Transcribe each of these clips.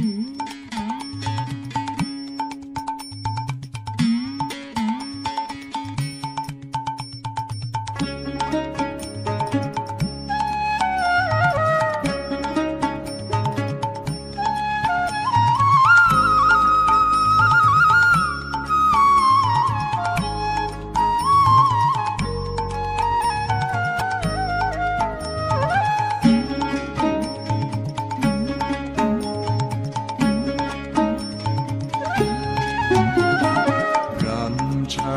Gram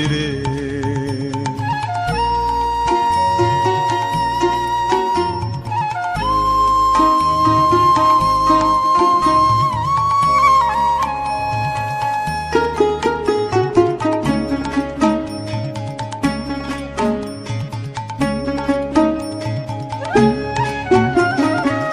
it is.